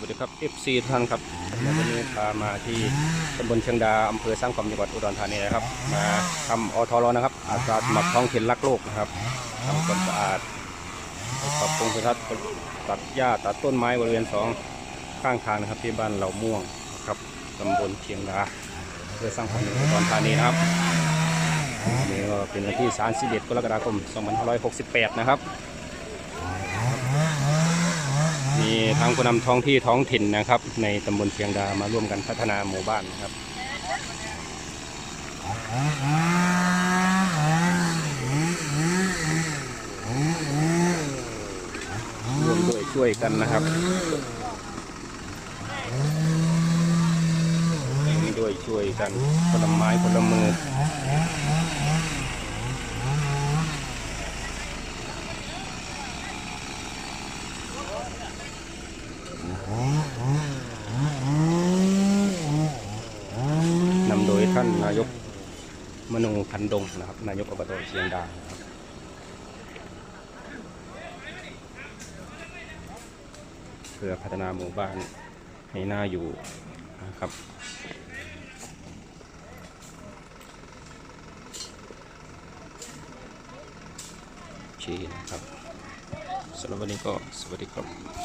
วัสดีครับ FC ทุกท่านครับวันนี้พามาที่ตำบลเชียงดาอำเภอสร้างความจังหวัดอุดรธานีนะครับ มาทำอทรนะครับ อาสาสมัครท้องถิ่นรักโลกนะครับทำความสะอาดปรับปรุงสถานตัดหญ้าตัดต้นไม้บริเวณสองข้างทางนะครับที่บ้านเหล่าม่วงครับตำบลเชียงดาอำเภอสร้างความจังหวัดอุดรธานีนะครับนี่ก็เป็นวันที่ 31 กรกฎาคม 2568 นะครับ มีทางผู้นำท้องที่ท้องถิ่นนะครับ ในตำบลเชียงดามาร่วมกันพัฒนาหมู่บ้านนะครับร่วมด้วยช่วยกันนะครับร่วมด้วยช่วยกันคนลไม้คนลมือ โดยท่านนายกมนูพันดงนะครับ นายกอบตเชียงดาครับเพื่อพัฒนาหมู่บ้านให้น่าอยู่นะครับชีนะครับสำหรับวันนี้ก็สวัสดีครับ